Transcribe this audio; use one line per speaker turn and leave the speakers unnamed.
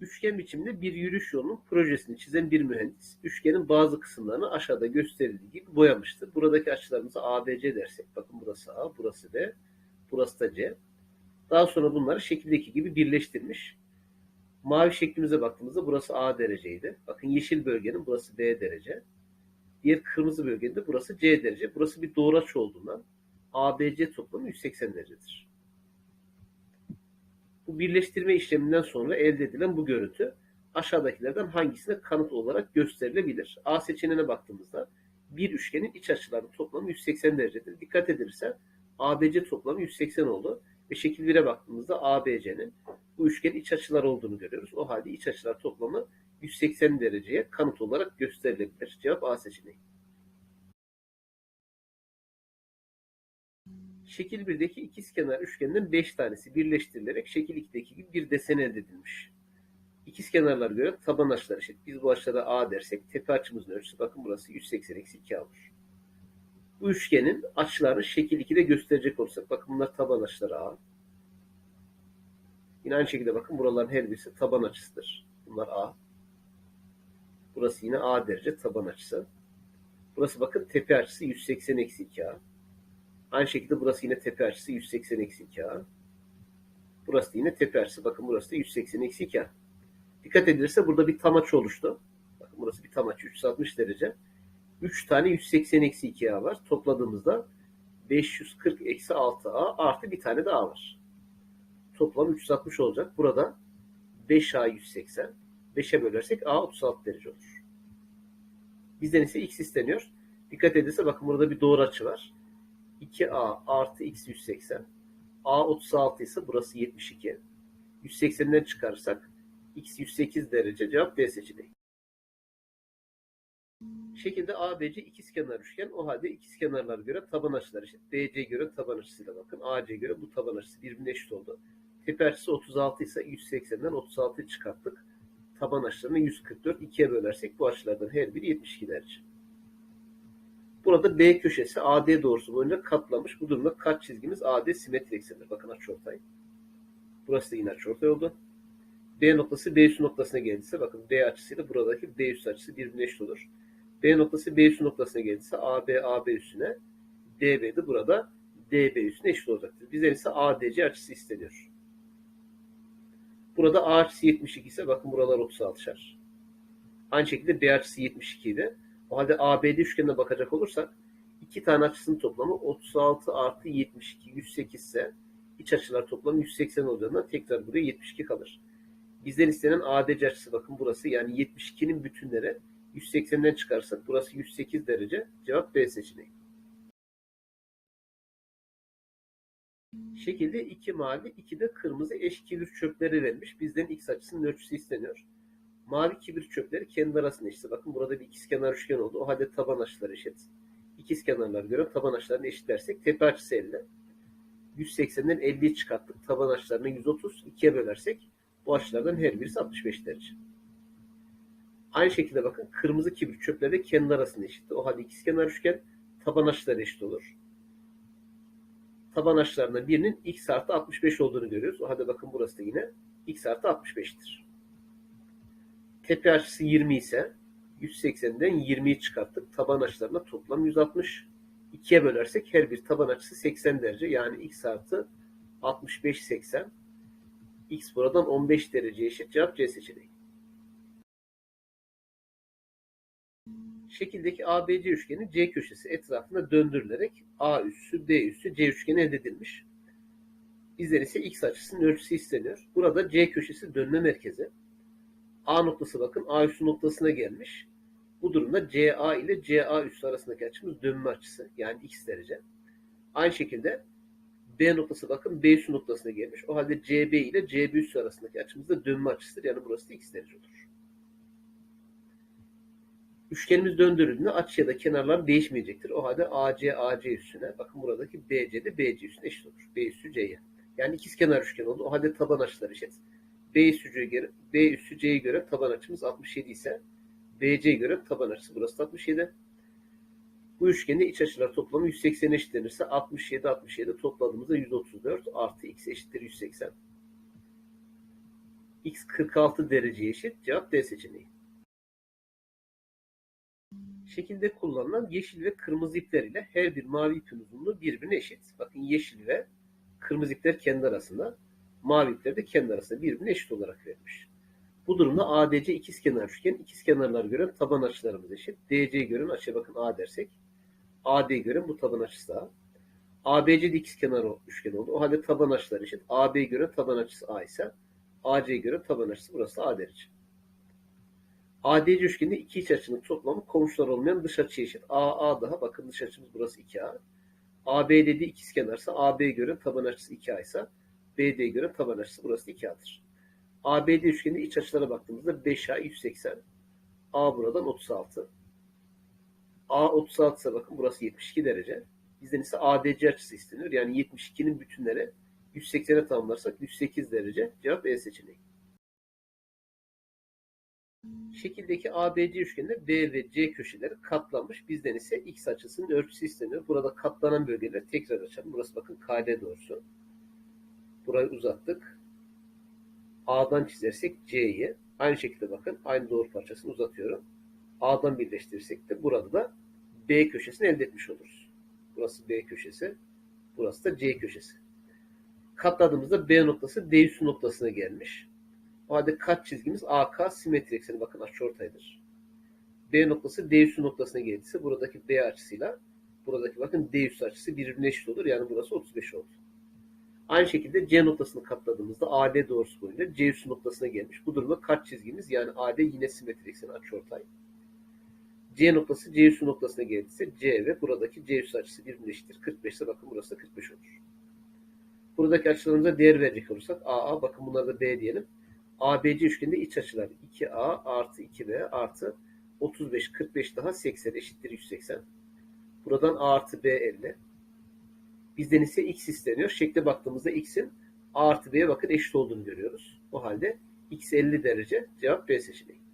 Üçgen biçiminde bir yürüyüş yolunun projesini çizen bir mühendis, üçgenin bazı kısımlarını aşağıda gösterildiği gibi boyamıştır. Buradaki açılarımıza ABC dersek, bakın burası A, burası B, burası da C. Daha sonra bunları şekildeki gibi birleştirmiş. Mavi şeklimize baktığımızda burası A dereceydi. Bakın yeşil bölgenin burası B derece. Diğer kırmızı bölgenin de burası C derece. Burası bir doğraç olduğundan ABC toplamı 180 derecedir. Bu birleştirme işleminden sonra elde edilen bu görüntü aşağıdakilerden hangisine kanıt olarak gösterilebilir? A seçeneğine baktığımızda bir üçgenin iç açılarının toplamı 180 derecedir. Dikkat edilirse ABC toplamı 180 oldu. Ve şekil 1'e baktığımızda ABC'nin bu üçgenin iç açılar olduğunu görüyoruz. O halde iç açılar toplamı 180 dereceye kanıt olarak gösterilebilir. Cevap A seçeneği. Şekil 1'deki ikizkenar üçgenden 5 tanesi birleştirilerek şekil 2'deki gibi bir desen elde edilmiş. İkizkenarlar göre taban açılar eşit. Biz bu açılara A dersek tepe açımızın ölçüsü bakın burası 180 eksi 2 olur. Bu üçgenin açılarını şekil 2'de gösterecek olursak bakın bunlar taban açıları A. Yine aynı şekilde bakın buraların her birisi taban açısıdır. Bunlar A. Burası yine A derece taban açısı. Burası bakın tepe açısı 180 eksi 2A. Aynı şekilde burası yine tepe açısı 180 eksi 2A. Burası da yine tepe açısı. Bakın burası da 180 eksi 2A. Dikkat edilirse burada bir tam açı oluştu. Bakın burası bir tam açı 360 derece. 3 tane 180 eksi 2A var. Topladığımızda 540 eksi 6A artı bir tane de A var. Toplam 360 olacak. Burada 5A 180. 5'e bölersek A 36 derece olur. Bizden ise X isteniyor. Dikkat edilirse bakın burada bir doğru açı var. 2A artı X 180. A 36 ise burası 72. 180'den çıkarırsak X 108 derece cevap D seçeneği. Şekilde ABC ikizkenar üçgen. O halde ikizkenarlara göre taban açılar eşit. BC göre taban açısıyla bakın. AC göre bu taban açısı birbirine eşit oldu. Tepe açısı 36 ise 180'den 36'yı çıkarttık. Taban açılarını 144. 2'ye bölersek bu açılardan her biri 72 derece. Burada B köşesi AD doğrusu boyunca katlamış. Bu durumda kat çizgimiz AD simetri eksendir. Bakın açıortay. Burası da yine açıortay oldu. B noktası B üstü noktasına gelirse bakın D açısıyla buradaki B üstü açısı birbirine eşit olur. B noktası B üstü noktasına gelirse AB AB üstüne DB de burada DB üstüne eşit olacaktır. Bizden ise ADC açısı isteniyor. Burada A açısı 72 ise bakın buralar 36'şar. Aynı şekilde B açısı 72 idi. O halde ABD üçgenine bakacak olursak iki tane açısının toplamı 36 artı 72 108 ise iç açılar toplamı 180 olacağından tekrar buraya 72 kalır. Bizden istenen ADC açısı bakın burası yani 72'nin bütünleri 180'den çıkarsak burası 108 derece. Cevap B seçeneği. Şekilde iki mavi, iki de kırmızı eş kibir çöpleri verilmiş. Bizden x açısının ölçüsü isteniyor. Mavi kibir çöpleri kendi arasında eşit. Bakın burada bir ikizkenar üçgen oldu. O halde taban açıları eşit. İkizkenarlar göre taban açılarını eşitlersek tepe açısı 50. 180'den 50'yi çıkarttık. Taban açılarını 130. 2'ye bölersek bu açılardan her birisi 65 derece. Aynı şekilde bakın kırmızı kibrit çöpleri de kendi arasında eşit. O halde ikizkenar üçgen taban açıları eşit olur. Taban açılarından birinin x artı 65 olduğunu görüyoruz. O halde bakın burası da yine x artı 65'tir. Tepe açısı 20 ise 180'den 20'yi çıkarttık. Taban açılarına toplam 160. 2'ye bölersek her bir taban açısı 80 derece. Yani x artı 65 80. X buradan 15 derece eşit. Cevap C seçeneği. Şekildeki ABC üçgeni C köşesi etrafında döndürülerek A üssü, B üssü C üçgeni elde edilmiş. Bizden ise X açısının ölçüsü isteniyor. Burada C köşesi dönme merkezi. A noktası bakın A üssü noktasına gelmiş. Bu durumda CA ile CA üssü arasındaki açımız dönme açısı. Yani X derece. Aynı şekilde B noktası bakın B üssü noktasına gelmiş. O halde CB ile CB üssü arasındaki açımız da dönme açısıdır. Yani burası da X derece olur. Üçgenimiz döndürüldüğünde açı ya da kenarlar değişmeyecektir. O halde AC AC üstüne bakın buradaki BC de BC üstüne eşit olur. B üssü C'ye. Yani ikizkenar üçgen oldu. O halde taban açıları eşit. B üssü, C'ye göre taban açımız 67 ise BC'ye göre taban açısı burası da 67. Bu üçgende iç açılar toplamı 180 eşitlenirse 67 67 topladığımızda 134 artı x eşittir 180. x 46 dereceye eşit. Cevap D seçeneği. Şekilde kullanılan yeşil ve kırmızı ipler ile her bir mavi ipin uzunluğu birbirine eşit. Bakın yeşil ve kırmızı ipler kendi arasında, mavi ipler de kendi arasında birbirine eşit olarak verilmiş. Bu durumda ADC ikizkenar üçgen, ikizkenarlar gören taban açılarımız eşit. DC gören açıya bakın A dersek, AD gören bu taban açısı A. ABC de ikizkenar üçgen oldu. O halde taban açıları eşit. AB göre taban açısı A ise AC göre taban açısı burası A derece. ADC üçgeninde iki iç açının toplamı komşular olmayan dış açı eşit. AA daha bakın dış açımız burası 2A. AB dediği ikizkenarsa AB göre taban açısı 2A ise BD göre taban açısı burası 2A'dır. ABD üçgeninde iç açılara baktığımızda 5A 180. A buradan 36. A 36 ise bakın burası 72 derece. Bizden ise ADC açısı isteniyor. Yani 72'nin bütünleri 180'e tamamlarsak 108 derece. Cevap E seçeneği. Şekildeki ABC üçgeninde B ve C köşeleri katlanmış. Bizden ise X açısının ölçüsü isteniyor. Burada katlanan bölgeleri tekrar açalım. Burası bakın KD doğrusu. Burayı uzattık. A'dan çizersek C'yi. Aynı şekilde bakın aynı doğru parçasını uzatıyorum. A'dan birleştirirsek de burada da B köşesini elde etmiş oluruz. Burası B köşesi. Burası da C köşesi. Katladığımızda B noktası D üssü noktasına gelmiş. O halde kat çizgimiz AK simetri ekseni. Bakın açıortaydır. B noktası D üssü noktasına geldiyse buradaki B açısıyla buradaki bakın D üssü açısı birbirine eşit olur. Yani burası 35 oldu. Aynı şekilde C noktasını katladığımızda AD doğrusu boyunca C üssü noktasına gelmiş. Bu durumda kat çizgimiz yani AD yine simetri ekseni açıortay. C noktası C üssü noktasına geldiyse C ve buradaki C üssü açısı birbirine eşittir. 45 ise bakın burası da 45 olur. Buradaki açılarımıza değer verecek olursak AA bakın bunları da B diyelim. ABC üçgeninde iç açılar 2A artı 2B artı 35 45 daha 80 eşittir 180. Buradan A artı B 50. Bizden ise X isteniyor. Şekle baktığımızda X'in A artı B'ye bakın eşit olduğunu görüyoruz. O halde X 50 derece cevap B seçeneği.